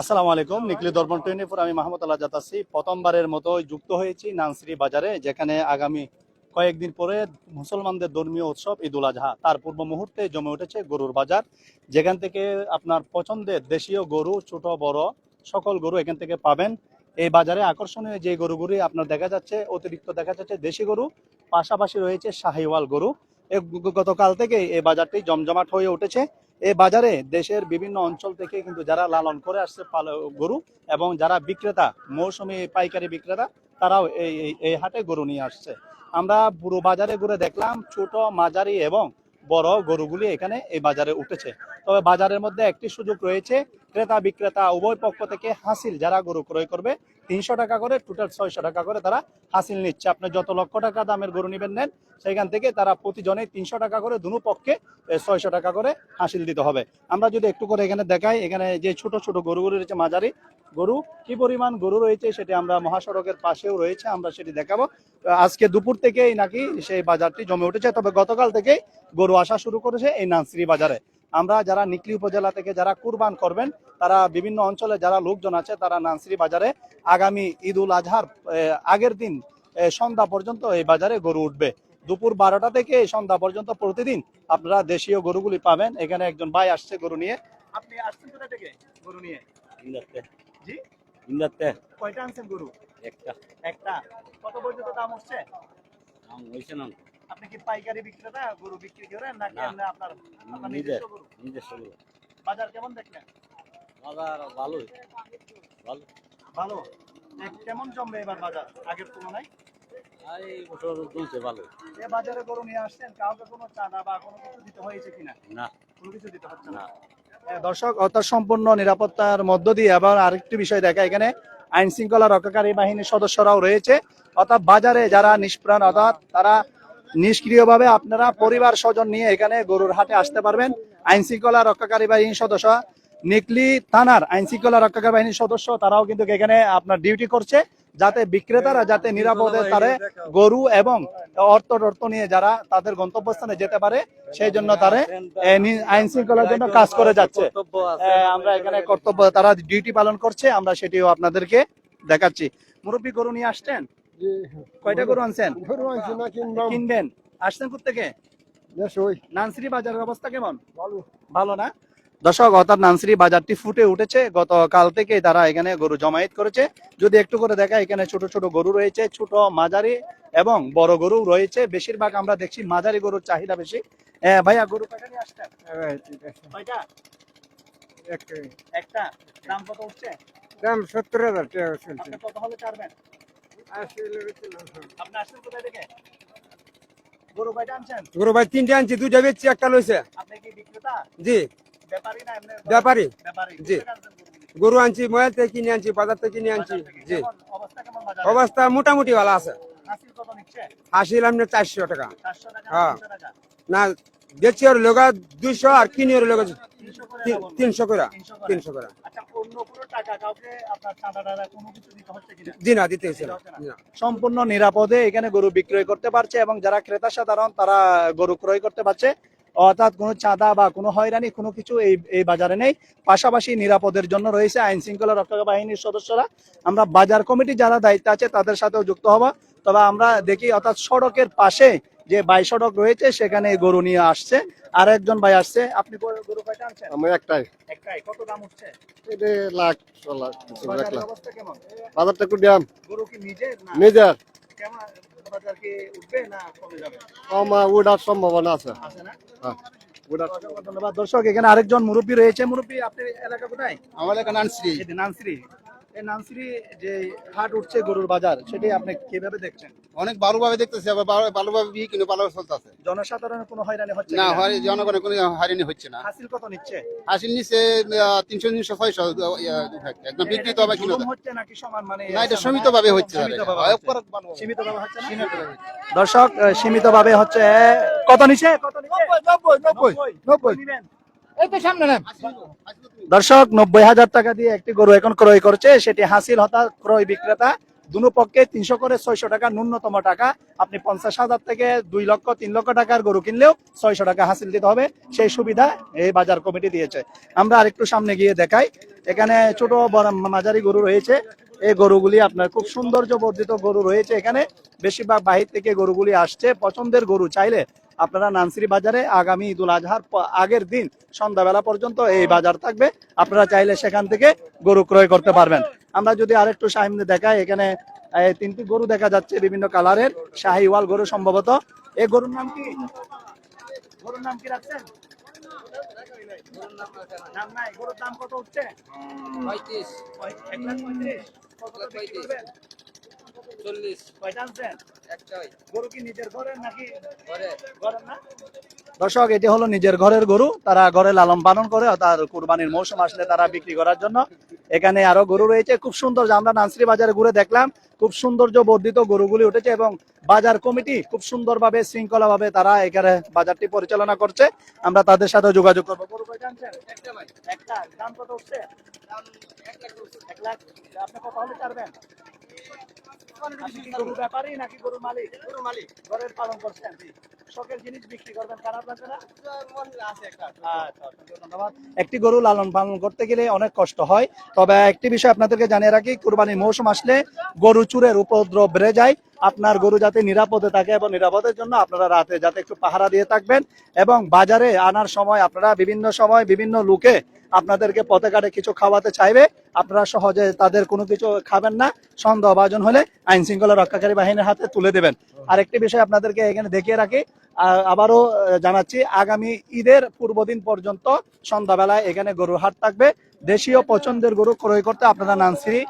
আসসালামু আলাইকুম, নিকলি দর্পণ twenty four আমি মাহমুদ আল্লাহ জাতাসি। প্রথমবারের মতো যুক্ত হয়েছি নানসরি বাজারে, যেখানে আগামী কয়েকদিন পরে মুসলমানদের ধর্মীয় উৎসব ঈদ উল আজহা তার পূর্ব মুহূর্তে জমে উঠেছে গরুর বাজার, যেখান থেকে আপনার পছন্দের দেশীয় গরু, ছোট, বড়, সকল গরু এখান থেকে পাবেন। এই বাজারে আকর্ষণীয় যে গরুগুলি আপনার দেখা যাচ্ছে, অতিরিক্ত দেখা যাচ্ছে, দেশি গরু, পাশাপাশি রয়েছে শাহিওয়াল গরু। গতকাল থেকে এই বাজারটি জমজমাট হয়ে উঠেছে। এই বাজারে দেশের বিভিন্ন অঞ্চল থেকে কিন্তু যারা লালন করে আসছে গরু এবং যারা বিক্রেতা, মৌসুমী পাইকারি বিক্রেতা, তারাও এই- এই হাটে গরু নিয়ে আসছে। আমরা পুরো বাজারে ঘুরে দেখলাম ছোট, মাঝারি এবং বড় গরুগুলি এখানে এই বাজারে উঠেছে। তবে বাজারের মধ্যে একটি সুযোগ রয়েছে ক্রেতা বিক্রেতা উভয় পক্ষ থেকে হাসিল যারা গরু ক্রয় করবে তিনশো টাকা করে টোটাল ছয়শো টাকা করে তারা হাসিল নিচ্ছে। আপনি যত লক্ষ টাকা দামের গরু নেবেন নেন সেখান থেকে তারা প্রতিজনে তিনশো টাকা করে দুনো পক্ষে ছয়শো টাকা করে হাসিল দিতে হবে। আমরা যদি একটু করে এখানে দেখাই, এখানে যে ছোট ছোট গরুগুলি রয়েছে, মাঝারি গরু, কি পরিমাণ গরু রয়েছে সেটি আমরা মহাসড়কের পাশেও রয়েছে, আমরা সেটি দেখাবো। আজকে দুপুর থেকেই নাকি সেই বাজারটি জমে উঠেছে, তবে গতকাল থেকেই গরু আসা শুরু করেছে এই নানসিরি বাজারে। আমরা যারা নিকলি উপজেলা থেকে যারা কুরবান করবেন তারা বিভিন্ন অঞ্চলে যারা লোকজন আছে তারা নানসিরি বাজারে আগামী ঈদ উল আজহার আগের দিন সন্ধ্যা পর্যন্ত এই বাজারে গরু উঠবে। দুপুর বারোটা থেকে এই সন্ধ্যা পর্যন্ত প্রতিদিন আপনারা দেশীয় গরুগুলি পাবেন। এখানে একজন ভাই আসছে গরু নিয়ে। আপনি আসছেন কোথা থেকে গরু নিয়ে? জি? কয়টা আনছেন গরু? একটা। একটা। কত পর্যন্ত দাম হচ্ছে? আম হয়েছে না। আপনি কি পাইকারি বিক্রেতা গরু বিক্রি করেন নাকি না। এমনি আপনার আপনার নিজস্ব গরু? নিজস্ব গরু। বাজার কেমন দেখলেন? বাজার ভালো। ভালো? কেমন জমবে এবার বাজার আগের তুলনায়? এই বছর চলছে ভালো। এ বাজারে গরু নিয়ে আসছেন কাউকে কোনো চাঁদা বা কোনো কিছু দিতে হয়েছে কিনা? না। কোনো কিছু দিতে হচ্ছে না। না। দর্শক অর্থাৎ সম্পূর্ণ নিরাপত্তার মধ্য দিয়ে আবার আরেকটি বিষয় দেখা। এখানে আইন শৃঙ্খলা রক্ষাকারী বাহিনীর সদস্যরাও রয়েছে। অর্থাৎ বাজারে যারা নিষ্প্রাণ অর্থাৎ তারা নিষ্ক্রিয়ভাবে আপনারা পরিবার স্বজন নিয়ে এখানে গরুর হাটে আসতে পারবেন। আইন শৃঙ্খলা রক্ষাকারী বাহিনীর সদস্য নিকলি থানার আইন শৃঙ্খলা রক্ষাকারী বাহিনীর সদস্য, তারাও কিন্তু এখানে আপনার ডিউটি করছে যাতে বিক্রেতারা যাতে নিরাপদে তারে গরু এবং অর্থ টর্থ নিয়ে যারা তাদের গন্তব্যস্থানে যেতে পারে, সেই জন্য তারা আইন শৃঙ্খলার জন্য কাজ করে যাচ্ছে। আমরা এখানে কর্তব্য, তারা ডিউটি পালন করছে, আমরা সেটিও আপনাদেরকে দেখাচ্ছি। মুরব্বী গরু নিয়ে আসছেন? কয়টা গরু আনছেন? গরু আনছি না কিনবাম কিনবেন। আসছেন থেকে বেশ ওই। নানসিরি বাজারের অবস্থা কেমন? ভালো। না? দর্শক অর্থাৎ নানসিরি বাজারটি ফুটে উঠেছে। গতকাল থেকে তারা এখানে গরু জমায়েত করেছে। যদি একটু করে দেখা এখানে ছোট ছোট গরু রয়েছে ছোট মাঝারি এবং বড় গরু রয়েছে। বেশিরভাগ আমরা দেখছি মাঝারি গরুর চাহিদা বেশি। ভাইয়া গরু কয়টা নিয়ে আসছেন? একটা। দাম কত উঠছে দাম সত্তর হাজার টাকা কত হলে ছাড়বেন? গরু ভাই তিনটে আনছি দুইটা বেচছি একটা লইছে। জি। ব্যাপারী জি। গরু? আনছি মোবাইল থেকে কিনে আনছি বাজার থেকে কিনে আনছি জি। অবস্থা মোটামুটি ভালো আছে। হাসিল আপনি চারশো টাকা। 400 হ্যাঁ। না দেখছি ওর লোক দুইশো আর কিনি ওর লোক 300 করে দেবো। তিনশো করে তিনশো করে আচ্ছা জি না দিতে। সম্পূর্ণ নিরাপদে এখানে গরু বিক্রয় করতে পারছে এবং যারা ক্রেতা সাধারণ তারা গরু ক্রয় করতে পারছে। অর্থাৎ কোনো চাঁদা বা কোনো হয়রানি কোনো কিছু এই এই বাজারে নেই। পাশাপাশি নিরাপদের জন্য রয়েছে আইন শৃঙ্খলা রক্ষক বাহিনীর সদস্যরা। আমরা বাজার কমিটি যারা দায়িত্ব আছে তাদের সাথেও যুক্ত হব। তবে আমরা দেখি অর্থাৎ সড়কের পাশে যে বাই সড়ক রয়েছে সেখানে গরু নিয়ে আসছে। আর একজন ভাই আসছে আপনি গরু গরু কয়টা আনছেন? আমি একটাই। একটাই। কত দাম উঠছে? এটা লাখ লাখ এক লাখ বাজারটা একটু দাম গরু কি নিজের না নিজের। কেমন? বাজার কি উঠবে না কমে যাবে? কম উঠার সম্ভাবনা আছে। আছে না? হ্যাঁ ধন্যবাদ। দর্শক এখানে আরেকজন মুরব্বী রয়েছে। মুরব্বী আপনি এলাকা কোথায়? আমার আনছি এই যে নানসিরি যে হাট উঠছে গরুর বাজার সেটি আপনি কীভাবে দেখছেন? অনেক ভালোভাবে দেখতেছি আবার ভালোভাবে বিয়ে ভালোভাবে চলতেছে। জনসাধারণের কোনো হয়রানি হচ্ছে না হয় জনগণের কোনো হারিনি হচ্ছে না। হাসিল কত নিচ্ছে? হাসিল নিচে তিনশো তিনশো ছয়শো একদম বিক্রি তো আবার জুলুম হচ্ছে নাকি সমান? মানে না এটা সীমিত ভাবে হচ্ছে হচ্ছে। না? দর্শক সীমিত ভাবে হচ্ছে কত নিচ্ছে? কত নিচ্ছে? নব্বই নব্বই নব্বই দর্শক, নব্বই হাজার টাকা দিয়ে একটি গরু এখন ক্রয় করছে। সেটি হাসিল হতা ক্রয় বিক্রেতা দুনো পক্ষে তিনশো করে ছয়শো টাকা, ন্যূনতম টাকা। আপনি পঞ্চাশ হাজার থেকে দুই লক্ষ, তিন লক্ষ টাকার গরু কিনলেও ছয়শো টাকা হাসিল দিতে হবে। সেই সুবিধা এই বাজার কমিটি দিয়েছে। আমরা আরেকটু সামনে গিয়ে দেখাই। এখানে ছোট মাঝারি গরু রয়েছে। এই গরুগুলি আপনার খুব সৌন্দর্য বর্ধিত গরু রয়েছে এখানে। বেশিরভাগ বাহির থেকে গরুগুলি আসছে। পছন্দের গরু চাইলে আপনারা নানসিরি বাজারে আগামী ঈদুল আজহার আগের দিন সন্ধ্যাবেলা পর্যন্ত এই বাজার থাকবে। আপনারা চাইলে সেখান থেকে গরু ক্রয় করতে পারবেন। আমরা যদি আরেকটু সামনে দেখাই এখানে তিনটি গরু দেখা যাচ্ছে বিভিন্ন কালারের শাহিওয়াল গরু সম্ভবত। এই গরুর নাম কি? গরুর নাম কি রাখছেন? নাম নাই। গরুর দাম কত উঠছে? পঁয়ত্রিশ। এক লাখ পঁয়ত্রিশ। কত করে বিক্রি পঁয়ত্রিশ। করবেন? চল্লিশ কয়টা আনছেন একটাই। গরু কি নিজের ঘরের নাকি ঘরে। ঘরের না? দর্শক এটি হলো নিজের ঘরের গরু। তারা ঘরে লালন পালন করে তার কুরবানির মৌসুম আসলে তারা বিক্রি করার জন্য। এখানে আরও গরু রয়েছে। খুব সুন্দর আমরা নান্সরি বাজারে ঘুরে দেখলাম খুব সৌন্দর্য বর্ধিত গরুগুলি উঠেছে এবং বাজার কমিটি খুব সুন্দরভাবে শৃঙ্খলা ভাবে তারা এখানে বাজারটি পরিচালনা করছে। আমরা তাদের সাথে যোগাযোগ করব। গরু একটা দাম কত। এক লাখ আপনি হলে ছাড়বেন আপনি ব্যাপারী নাকি গরুর মালিক? গরু মালিক। ঘরের পালন করছেন। শখের জিনিস বিক্রি করবেন খারাপ লাগবে না আছে একটা আচ্ছা, ধন্যবাদ। একটি গরু লালন পালন করতে গেলে অনেক কষ্ট হয়। তবে একটি বিষয় আপনাদেরকে জানিয়ে রাখি কুরবানির মৌসুম আসলে গরু চুরের উপদ্রব বেড়ে যায়। আপনার গরু যাতে নিরাপদে থাকে এবং নিরাপদের জন্য আপনারা রাতে যাতে একটু পাহারা দিয়ে থাকবেন এবং বাজারে আনার সময় আপনারা বিভিন্ন সময় বিভিন্ন লোকে আপনাদেরকে পথে কিছু খাওয়াতে চাইবে। আপনারা সহজে তাদের কোনো কিছু খাবেন না। সন্দেহভাজন হলে আইন শৃঙ্খলা রক্ষাকারী বাহিনীর হাতে তুলে দেবেন। আর একটি বিষয় আপনাদেরকে এখানে দেখিয়ে রাখি। আবারও জানাচ্ছি, আগামী ঈদের পূর্বদিন পর্যন্ত সন্ধ্যাবেলায় এখানে গরুর হাট থাকবে। দেশীয় পছন্দের গরু ক্রয় করতে আপনারা নানসিরি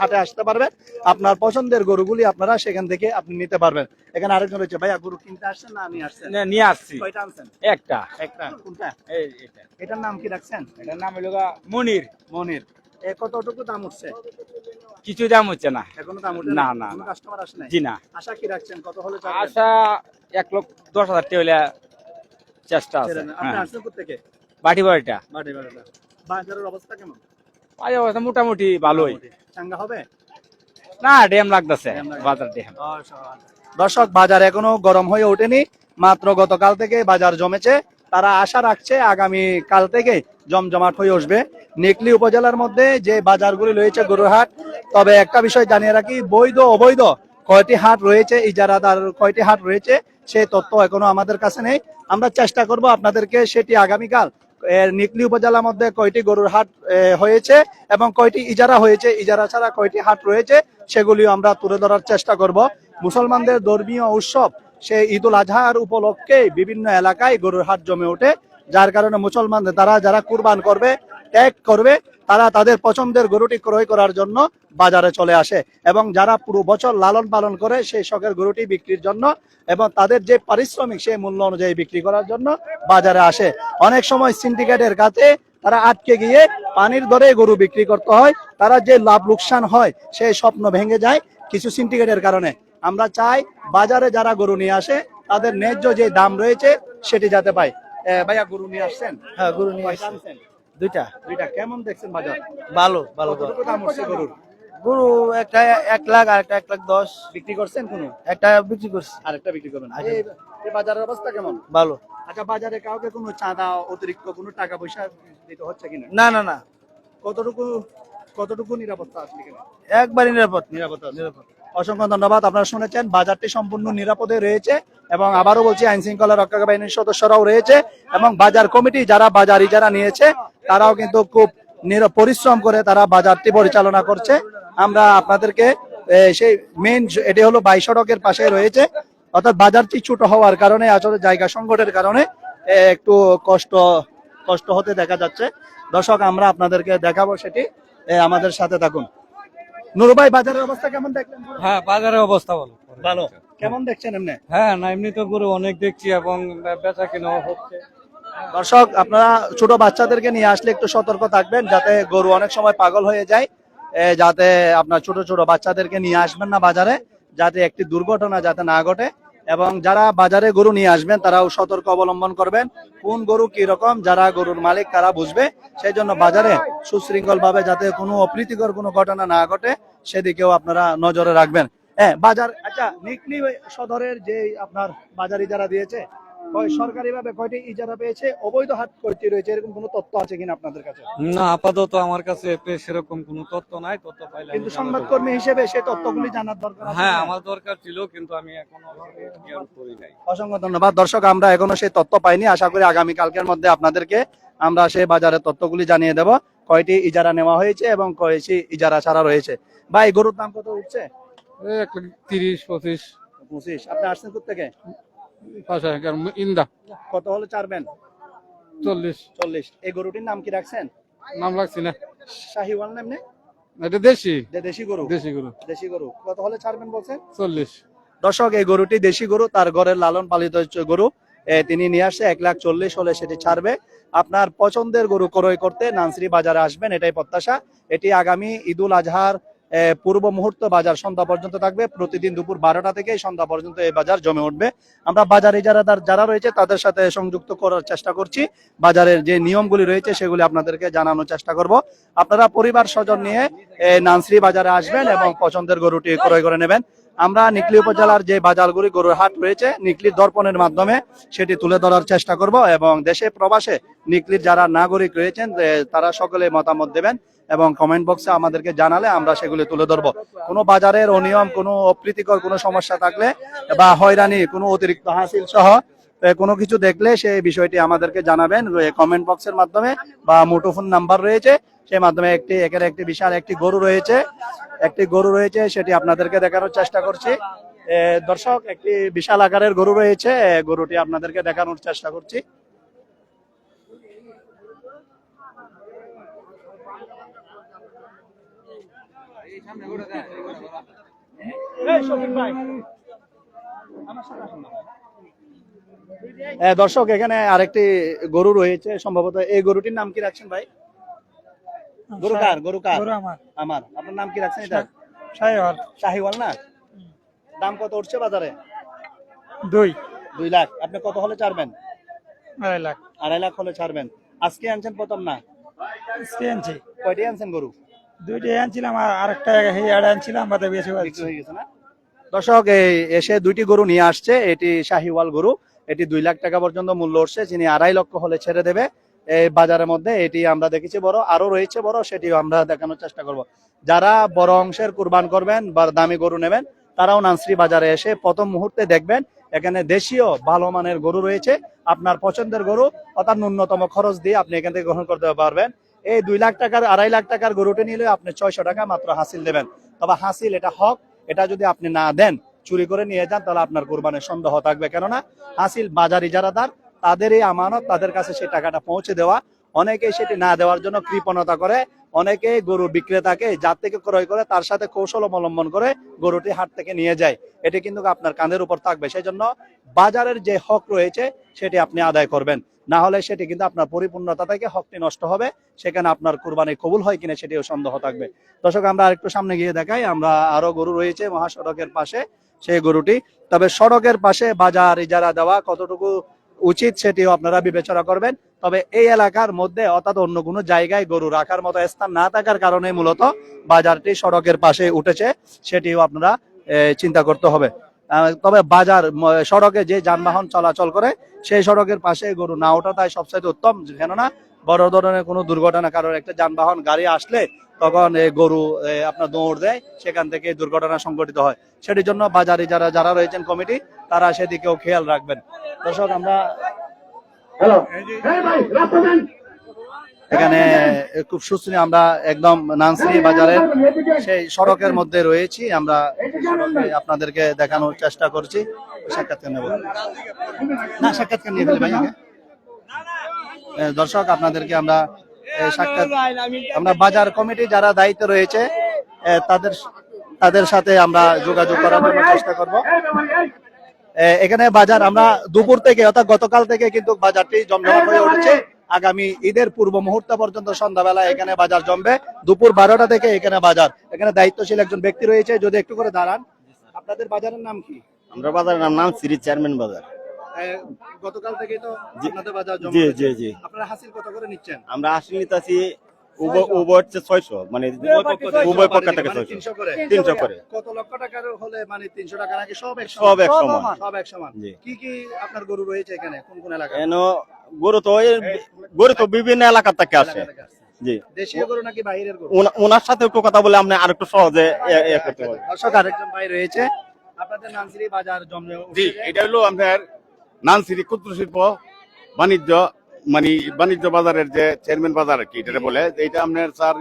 হাটে আসতে পারবেন। আপনার পছন্দের গরুগুলি আপনারা সেখান থেকে আপনি নিতে পারবেন। এখানে আরেকজন রয়েছে। ভাইয়া গরু কিনতে আসছেন না নিয়ে আসছেন? না, নিয়ে আসছি। কয়টা আনছেন? একটা। একটা। কোনটা? এই এটা। এটার নাম কি রাখছেন? এটার নাম হলো মনির। মনির। এ কতটুকু দাম উঠছে? কিছু দাম হচ্ছে না। এখনও দাম উঠে না, না, কাস্টমার আসে নাই? জি না। আশা কি রাখছেন? কত হলে আশা এক লক্ষ দশ হাজার টাকা হইলে চেষ্টা আছে। আপনি হ্যাঁ। আসছেন কোথেকে বাটি বাড়িটা। বাড়ি বাড়িটা। বাজারের অবস্থা কেমন? বাজার অবস্থা মোটামুটি ভালোই। চাঙ্গা হবে? না ড্যাম লাগতেছে বাজার ড্যাম দর্শক বাজার এখনও গরম হয়ে ওঠেনি মাত্র গতকাল থেকে বাজার জমেছে। তারা আশা রাখছে আগামী কাল থেকে জমজমাট হয়ে আসবে নেকলি উপজেলার মধ্যে যে বাজারগুলি রয়েছে গরুর হাট তবে একটা বিষয় জানিয়ে রাখি বৈধ অবৈধ কয়টি হাট রয়েছে ইজারাদার কয়টি হাট রয়েছে সেই তথ্য এখনও আমাদের কাছে নেই। আমরা চেষ্টা করব আপনাদেরকে সেটি আগামীকাল নিকলি উপজেলার মধ্যে কয়টি গরুর হাট হয়েছে এবং কয়টি ইজারা হয়েছে? ইজারা ছাড়া কয়টি হাট রয়েছে? সেগুলিও আমরা তুলে ধরার চেষ্টা করব। মুসলমানদের ধর্মীয় উৎসব সে ঈদুল আজহার উপলক্ষে বিভিন্ন এলাকায় গরুর হাট জমে ওঠে। যার কারণে মুসলমানদের, তারা যারা কুরবান করবে, ত্যাগ করবে তারা তাদের পছন্দের গরুটি ক্রয় করার জন্য বাজারে চলে আসে এবং যারা পুরো বছর লালন পালন করে সেই শখের গরুটি বিক্রির জন্য এবং তাদের যে পারিশ্রমিক সেই মূল্য অনুযায়ী বিক্রি করার জন্য বাজারে আসে। অনেক সময় সিন্ডিকেটের কাছে তারা আটকে গিয়ে পানির দরে গরু বিক্রি করতে হয় তারা যে লাভ লোকসান হয় সেই স্বপ্ন ভেঙে যায় কিছু সিন্ডিকেটের কারণে। আমরা চাই বাজারে যারা গরু নিয়ে আসে তাদের ন্যায্য যে দাম রয়েছে সেটি যাতে পায়। ভাইয়া গরু নিয়ে আসছেন? হ্যাঁ গরু নিয়ে কয়টা আসছি। আনছেন? দুইটা। দুইটা। কেমন দেখছেন বাজার? ভালো ভালো। দাম গরুর? গরু একটা এক লাখ আর একটা এক লাখ দশ। বিক্রি করছেন কোনো? একটা বিক্রি করছি। আরেকটা বিক্রি করবেন আচ্ছা। এই বাজারের অবস্থা কেমন? ভালো। আচ্ছা বাজারে কাউকে কোনো চাঁদা অতিরিক্ত কোনো টাকা পয়সা দিতে হচ্ছে কিনা? না না না। কতটুকু কতটুকু নিরাপত্তা আছে কিনা? একবারই নিরাপদ। নিরাপত্তা আছে। অসংখ্য ধন্যবাদ আপনারা শুনেছেন। বাজারটি সম্পূর্ণ নিরাপদে রয়েছে এবং আবারও বলছি আইন শৃঙ্খলা রক্ষা বাহিনীর সদস্যরাও রয়েছে এবং বাজার কমিটি যারা বাজার ইজারা নিয়েছে তারাও কিন্তু খুব নির- পরিশ্রম করে তারা বাজারটি পরিচালনা করছে। আমরা আপনাদেরকে সেই মেন এটি হলো বাই সড়কের পাশে রয়েছে। অর্থাৎ বাজারটি ছোট হওয়ার কারণে আসলে জায়গা সংকটের কারণে একটু কষ্ট কষ্ট হতে দেখা যাচ্ছে। দর্শক আমরা আপনাদেরকে দেখাবো সেটি আমাদের সাথে থাকুন। নুরু ভাই বাজারের অবস্থা কেমন দেখলেন? হ্যাঁ বাজারের অবস্থা ভালো। ভালো। কেমন দেখছেন এমনি? হ্যাঁ না এমনি তো গরু অনেক দেখছি এবং বেচা কেনাও হচ্ছে। দর্শক, আপনারা ছোট বাচ্চাদেরকে নিয়ে আসলে একটু সতর্ক থাকবেন যাতে গরু অনেক সময় পাগল হয়ে যায়। যাতে আপনার ছোট ছোট বাচ্চাদেরকে নিয়ে আসবেন না বাজারে, যাতে একটি দুর্ঘটনা যাতে না ঘটে এবং যারা বাজারে গরু নিয়ে আসবেন, তারাও সতর্ক অবলম্বন করবেন কোন গরু কি রকম, যারা গরুর মালিক তারা বুঝবে। সেই জন্য বাজারে সুশৃঙ্খল ভাবে যাতে কোনো অপ্রীতিকর কোনো ঘটনা না ঘটে, সেদিকেও আপনারা নজরে রাখবেন। হ্যাঁ বাজার আচ্ছা নিকলি সদরের যে আপনার বাজারি যারা দিয়েছে সরকারি কয়টি ইজারা পেয়েছে? অবৈধ হাট কয়টি রয়েছে? এরকম কোনো তথ্য আছে কিনা আপনাদের কাছে? না আপাতত আমার কাছে সেরকম কোনো তথ্য নাই তথ্য পাইলে কিন্তু সংবাদকর্মী হিসেবে সেই তথ্যগুলি জানার দরকার হ্যাঁ আমার দরকার ছিল কিন্তু আমি এখনও করি নাই। অসংখ্য ধন্যবাদ। দর্শক আমরা এখনও সেই তথ্য পাইনি। আশা করি আগামী কালকের মধ্যে আপনাদেরকে আমরা সেই বাজারের তথ্যগুলি জানিয়ে দেব। কয়টি ইজারা নেওয়া হয়েছে এবং কয়টি ইজারা ছাড়া রয়েছে? ভাই গরুর দাম কত উঠছে? তিরিশ পঁচিশ। পঁচিশ। আপনি আসছেন থেকে পাঁচ হাজার ইন্দা। কত হলে ছাড়বেন চল্লিশ। চল্লিশ। এই গরুটির নাম কি রাখছেন? নাম লাগছে না। শাহিওয়াল নামনে এটা দেশি। দেশি গরু? দেশি গরু। দেশি গরু। কত হলে ছাড়বেন বলছেন? চল্লিশ। দর্শক এই গরুটি দেশি গরু তার ঘরের লালন পালিত গরু। তিনি নিয়ে আসছে এক লাখ চল্লিশ হলে সেটি ছাড়বে। আপনার পছন্দের গরু ক্রয় করতে নানসরি বাজারে আসবেন এটাই প্রত্যাশা। এটি আগামী ঈদুল আজহার পূর্ব মুহূর্ত বাজার সন্ধ্যা পর্যন্ত থাকবে। প্রতিদিন দুপুর বারোটা থেকে সন্ধ্যা পর্যন্ত এই বাজার জমে উঠবে। আমরা বাজারে যারা যারা রয়েছে, তাদের সাথে সংযুক্ত করার চেষ্টা করছি। বাজারের যে নিয়মগুলি রয়েছে, সেগুলি আপনাদেরকে জানানোর চেষ্টা করব। আপনারা পরিবার স্বজন নিয়ে নানশ্রী বাজারে আসবেন এবং পছন্দের গরুটি ক্রয় করে নেবেন। আমরা নিকলি উপজেলার যে বাজারগুলি, গরুর হাট রয়েছে, নিকলির দর্পণের মাধ্যমে সেটি তুলে ধরার চেষ্টা করব এবং দেশে, প্রবাসে নিকলির যারা নাগরিক রয়েছেন তারা সকলে মতামত দেবেন। এবং কমেন্ট বক্সে আমাদেরকে জানালে আমরা সেগুলি তুলে ধরবো। কোনো বাজারের অনিয়ম, কোনো অপ্রীতিকর কোনো সমস্যা থাকলে বা হয়রানি, কোনো অতিরিক্ত হাসিল সহ কোনো কিছু দেখলে সেই বিষয়টি আমাদেরকে জানাবেন। কমেন্ট বক্সের মাধ্যমে বা মুঠোফোন নাম্বার রয়েছে, সেই মাধ্যমে একটি এখানে একটি বিশাল একটি গরু রয়েছে। একটি গরু রয়েছে, সেটি আপনাদেরকে দেখানোর চেষ্টা করছি। দর্শক, একটি বিশাল আকারের গরু রয়েছে গরুটি আপনাদেরকে দেখানোর চেষ্টা করছি। দর্শক এখানে আরেকটি গরু রয়েছে সম্ভবত এই গরুটির নাম কি রাখছেন ভাই? গরু কার গরু কার? আমার। আপনার নাম কি রাখছেন এটা সাহেব শাহিওয়াল না? দাম কত উঠছে বাজারে? দুই। দুই লাখ। আপনি কত হলে ছাড়বেন? আড়াই লাখ। আড়াই লাখ হলে ছাড়বেন। আজকে আনছেন প্রথম না? আজকে আনছি। কয়টি আনছেন গরু? দুইটাই আনছিলাম আর আরেকটা আড়ে আনছিলাম বাদে বেশি হয়ে গেছে না? দর্শক এসে দুইটি গরু নিয়ে আসছে এটি শাহিওয়াল গরু এটি দুই লাখ টাকা পর্যন্ত মূল্য উঠছে যিনি আড়াই লক্ষ হলে ছেড়ে দেবে। এই বাজারের মধ্যে এটি আমরা দেখেছি বড় আরও রয়েছে বড় সেটিও আমরা দেখানোর চেষ্টা করব। যারা বড় অংশের কুরবান করবেন বা দামি গরু নেবেন তারাও নানসরি বাজারে এসে প্রথম মুহূর্তে দেখবেন এখানে দেশীয় ভালো মানের গরু রয়েছে আপনার পছন্দের গরু অর্থাৎ ন্যূনতম খরচ দিয়ে আপনি এখান থেকে গ্রহণ করতে পারবেন। এই দুই লাখ টাকার, আড়াই লাখ টাকার গরুটি নিলে আপনি ছয়শো টাকা মাত্র হাসিল দেবেন। তবে হাসিল এটা হক, এটা যদি আপনি না দেন, চুরি করে নিয়ে যান, তাহলে আপনার কোরবানের সন্দেহ থাকবে। কেননা হাসিল বাজার ইজারাদার তাদেরই আমানত, তাদের কাছে সেই টাকাটা পৌঁছে দেওয়া। অনেকেই সেটি না দেওয়ার জন্য কৃপণতা করে অনেকেই গরু বিক্রেতাকে যার থেকে ক্রয় করে, তার সাথে কৌশল অবলম্বন করে গরুটি হাট থেকে নিয়ে যায়। এটি কিন্তু আপনার কাঁধের উপর থাকবে। সেই জন্য বাজারের যে হক রয়েছে, সেটি আপনি আদায় করবেন। না হলে সেটি কিন্তু আপনার পরিপূর্ণতা থেকে হকটি নষ্ট হবে, সেখানে আপনার কুরবানি কবুল হয় কিনা সেটিও সন্দেহ থাকবে। দর্শক, আমরা আরেকটু সামনে গিয়ে দেখাই, আমরা আরও গরু রয়েছে মহাসড়কের পাশে, সেই গরুটি। তবে সড়কের পাশে বাজার ইজারা দেওয়া কতটুকু উচিত সেটিও আপনারা বিবেচনা করবেন। তবে এই এলাকার মধ্যে অর্থাৎ অন্য কোনো জায়গায় গরু রাখার মতো স্থান না থাকার কারণে মূলত বাজারটি সড়কের পাশে উঠেছে, সেটিও আপনারা চিন্তা করতে হবে। তবে বাজার সড়কে যে যানবাহন চলাচল করে সেই সড়কের পাশে গরু না ওঠাটাই সবচেয়ে উত্তম। কেননা বড় ধরনের কোনো দুর্ঘটনা কারণ একটা যানবাহন গাড়ি আসলে তখন এই গরু আপনার দৌড় দেয় সেখান থেকে দুর্ঘটনা সংঘটিত হয়। সেটির জন্য বাজারে যারা যারা রয়েছেন কমিটি তারা সেদিকেও খেয়াল রাখবেন। দর্শক আমরা এখানে খুব সুস্থ আমরা একদম নানসরি বাজারের সেই সড়কের মধ্যে রয়েছি। আমরা আপনাদেরকে দেখানোর চেষ্টা করছি। সাক্ষাৎকার নেব। না, সাক্ষাৎকার নিয়ে ভাই দর্শক, আপনাদেরকে আমরা সাক্ষাৎ আমরা বাজার কমিটি যারা দায়িত্ব রয়েছে তাদের তাদের সাথে আমরা যোগাযোগ করার জন্য চেষ্টা করব। এখানে বাজার আমরা দুপুর থেকে অর্থাৎ গতকাল থেকে কিন্তু বাজারটি জমজমাট হয়ে উঠেছে। আগামী ঈদের পূর্ব মুহূর্ত পর্যন্ত সন্ধ্যাবেলা এখানে বাজার জমবে। দুপুর বারোটা থেকে এখানে বাজার। এখানে দায়িত্বশীল একজন ব্যক্তি রয়েছে যদি একটু করে দাঁড়ান। আপনাদের বাজারের নাম কি? আমরা বাজারের নাম নাম সিরিজ চেয়ারম্যান বাজার। গতকাল থেকে তো জি। আপনাদের বাজার জমে জি জি জি। আপনারা হাসিল কত করে নিচ্ছেন? আমরা হাসিল নিতেছি উভয় উভয় হচ্ছে ছয়শো মানে উভয় পক্ষ থেকে মানে ছয়শো। তিনশো করে। কত লক্ষ টাকার হলে মানে তিনশো টাকা নাকি সব এক সব এক সমান সব এক সমান কি কি আপনার গরু রয়েছে এখানে? কোন কোন এলাকায় গরু তো গরু তো বিভিন্ন এলাকা থেকে আসে? জি। দেশীয় গরু নাকি বাইরের গরু? ওনার সাথে একটু কথা বলে আপনি আরেকটু সহজে এ- এ করতে পারবেন দর্শক আরেকজন ভাই রয়েছে। আপনাদের নানসিরি বাজার জমে জি এটা হলো আপনার নানসিরি ক্ষুদ্র শিল্প বাণিজ্য মানে বাণিজ্য বাজারের যে চেয়ারম্যান বাজার আর কি এটা বলে এটা আপনার স্যার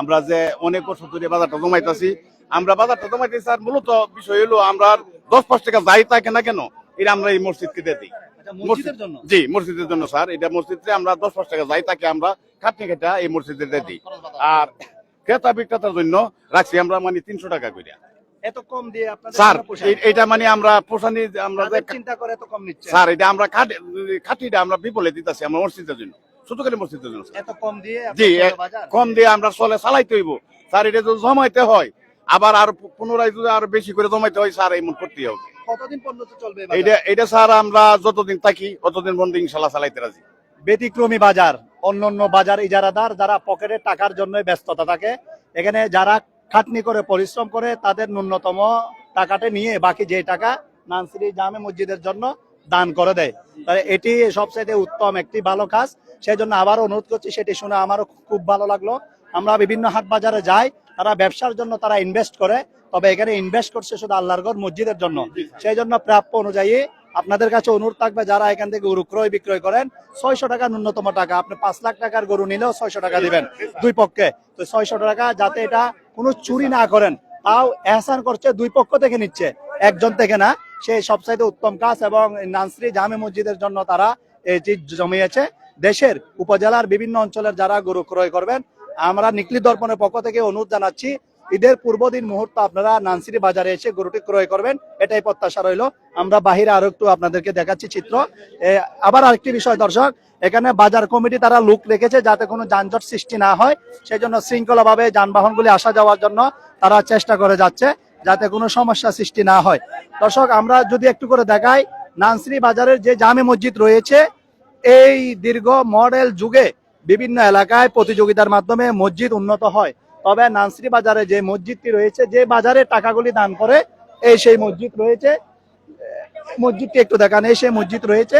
আমরা যে অনেক বছর ধরে বাজারটা জমাইতেছি আমরা বাজারটা জমাইতেছি স্যার মূলত বিষয় হলো আমরা দশ পাঁচ টাকা যাই থাকে না কেন এটা আমরা এই মসজিদকে দিয়ে দিই। মসজিদের জন্য? জি মসজিদের জন্য স্যার এটা মসজিদে আমরা দশ পাঁচ টাকা যাই তাকে আমরা খাটনি খেটা এই মসজিদে দিয়ে দিই। আর ক্রেতা বিক্রেতার জন্য রাখছি আমরা মানে তিনশো টাকা করে এত কম দিয়ে আপনাদের স্যার জন্য পোষায়? এই- এটা মানে আমরা পোষানি আমরা চিন্তা করে এত কম নিচ্ছে। স্যার এটা আমরা খাটিটা আমরা বিপলে দিতেছি আমরা মসজিদের জন্য শুধু খালি মসজিদের জন্য এত কম দিয়ে জি আপনার এ- ছোট বাজার? কম দিয়ে আমরা চলে চালাইতে হইব। স্যার এটা যদি জমাইতে হয় আবার আর পুনরায় যদি আর বেশি করে জমাইতে হয় স্যার এমন করতে হবে। কতদিন পর্যন্ত চলবে এটা এটা স্যার আমরা যতদিন থাকি ততদিন বন্ধ ইনশাল্লাহ চালাইতে রাজি। ব্যতিক্রমী বাজার অন্য অন্য বাজার ইজারাদার যারা পকেটে টাকার জন্য ব্যস্ততা থাকে এখানে যারা খাটনি করে, পরিশ্রম করে তাদের ন্যূনতম টাকাটা নিয়ে বাকি যে টাকা নানসিরি জামে মসজিদের জন্য দান করে দেয়। তাহলে এটি সবচেয়ে উত্তম একটি ভালো কাজ। সেই জন্য আবারও অনুরোধ করছি, সেটি শুনে আমারও খুব ভালো লাগল। আমরা বিভিন্ন হাট বাজারে যাই, তারা ব্যবসার জন্য তারা ইনভেস্ট করে, তবে এখানে ইনভেস্ট করছে শুধু আল্লাহর মসজিদের জন্য। সেই জন্য প্রাপ্য অনুযায়ী আপনাদের কাছে অনুরোধ থাকবে, যারা এখান থেকে গরু ক্রয় বিক্রয় করেন, ছয়শো টাকা ন্যূনতম টাকা। আপনি পাঁচ লাখ টাকার গরু নিলেও ছয়শো টাকা দিবেন দুই পক্ষে। তো ছয়শো টাকা যাতে এটা কোনো চুরি না করেন, তাও এহসান করছে, দুই পক্ষ থেকে নিচ্ছে, একজন থেকে না। সেই সবচাইতে উত্তম কাজ এবং নানসরি জামে মসজিদের জন্য তারা এই চিজ জমিয়েছে। দেশের উপজেলার বিভিন্ন অঞ্চলের যারা গরু ক্রয় করবেন, আমরা নিকলি দর্পণের পক্ষ থেকে অনুরোধ জানাচ্ছি ঈদের পূর্বদিন মুহূর্ত আপনারা নানসিরি বাজারে এসে গরুটি ক্রয় করবেন, এটাই প্রত্যাশা রইল। আমরা বাহিরে আরও একটু আপনাদেরকে দেখাচ্ছি চিত্র। আবার আরেকটি বিষয় দর্শক, এখানে বাজার কমিটি তারা লুক রেখেছে যাতে কোনো যানজট সৃষ্টি না হয় সেই জন্য শৃঙ্খলাভাবে যানবাহনগুলি আসা যাওয়ার জন্য তারা চেষ্টা করে যাচ্ছে যাতে কোনো সমস্যা সৃষ্টি না হয়। দর্শক, আমরা যদি একটু করে দেখাই, নানসিরি বাজারের যে জামে মসজিদ রয়েছে, এই দীর্ঘ মডেল যুগে বিভিন্ন এলাকায় প্রতিযোগিতার মাধ্যমে মসজিদ উন্নত হয়। তবে নানসিরি বাজারে যে মসজিদটি রয়েছে যে বাজারে টাকাগুলি দান করে এই সেই মসজিদ রয়েছে। মসজিদটি একটু দেখান এই সেই মসজিদ রয়েছে।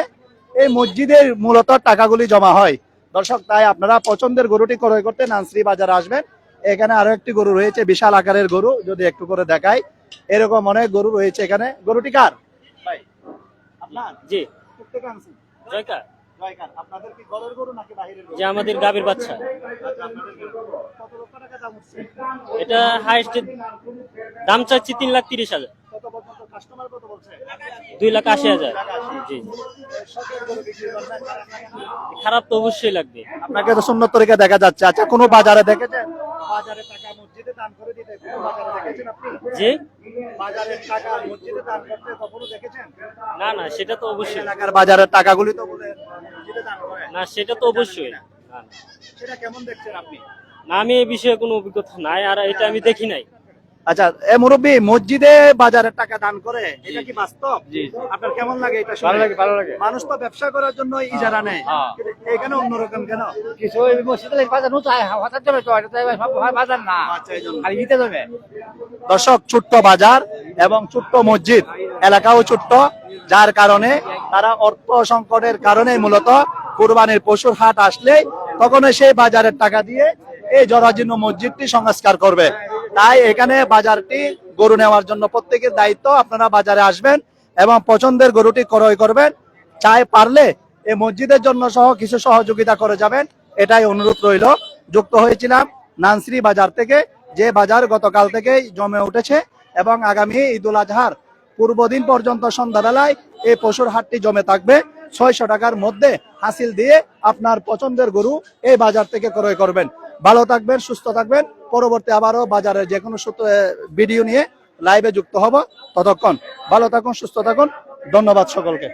এই মসজিদের মূলত টাকাগুলি জমা হয়। দর্শক তাই আপনারা পছন্দের গরুটি ক্রয় করতে নানসিরি বাজারে আসবেন। এখানে আরও একটি গরু রয়েছে বিশাল আকারের গরু যদি একটু করে দেখাই। এরকম অনেক গরু রয়েছে এখানে। গরুটি কার? ভাই আপনার? জি? জয়কার। আপনাদের কি ঘরের গরু নাকি বাহিরের গরু? যে আমাদের গাভীর বাচ্চা? এটা হাইস্ট দাম চাচ্ছি তিন লাখ তিরিশ হাজার কত পর্যন্ত কাস্টমার কত বলছে? দুই লাখ আশি হাজার জি। খারাপ তো অবশ্যই লাগবে আপনাকে তো সুন্দর তরিকা দেখা যাচ্ছে আচ্ছা কোনো বাজারে দেখেছেন বাজারে টাকা দান করে দিতে বাজারে দেখেছেন আপনি? জি? বাজারের টাকা মসজিদে দান করতে কখনো দেখেছেন? না না সেটা তো অবশ্যই। এলাকার বাজারের টাকাগুলি তো মসজিদে দান করে। না সেটা তো অবশ্যই। না। সেটা কেমন দেখছেন আপনি? না আমি এই বিষয়ে কোনো অভিজ্ঞতা নাই আর এটা আমি দেখি নাই। আচ্ছা এ মুরব্বী মসজিদে বাজারের টাকা দান করে এটা কি বাস্তব? আপনার কেমন লাগে এটা ভালো লাগে ভালো লাগে। মানুষ তো ব্যবসা করার জন্য ইজারা নেয়। কিন্তু এখানে অন্যরকম কেন? কিছু মসজিদে বাজার নতুন হঠাৎ যাবে তো বাজার না। আচ্ছা। খালি দিতে যাবে। দর্শক ছোট্ট বাজার এবং ছোট্ট মসজিদ এলাকাও ছোট্ট যার কারণে তারা অর্থ সংকটের কারণে মূলত কুরবানির পশুর হাট আসলে তখন সেই বাজারের টাকা দিয়ে এই জরাজীর্ণ মসজিদটি সংস্কার করবে। তাই এখানে বাজারটি গরু নেওয়ার জন্য প্রত্যেকের দায়িত্ব, আপনারা বাজারে আসবেন এবং পছন্দের গরুটি ক্রয় করবেন। চাই পারলে এই মসজিদের জন্য সহ কিছু সহযোগিতা করে যাবেন, এটাই অনুরোধ রইল। যুক্ত হয়েছিলাম নানসরি বাজার থেকে, যে বাজার গতকাল থেকেই জমে উঠেছে এবং আগামী ঈদুল আজহার পূর্বদিন পর্যন্ত সন্ধ্যাবেলায় এই পশুর হাটটি জমে থাকবে। ছয়শো টাকার মধ্যে হাসিল দিয়ে আপনার পছন্দের গরু এই বাজার থেকে ক্রয় করবেন। ভালো থাকবেন, সুস্থ থাকবেন। পরবর্তী আবারও বাজারের যে কোনো ভিডিও নিয়ে লাইভে যুক্ত হব। ততক্ষণ ভালো থাকুন, সুস্থ থাকুন। ধন্যবাদ সকলকে।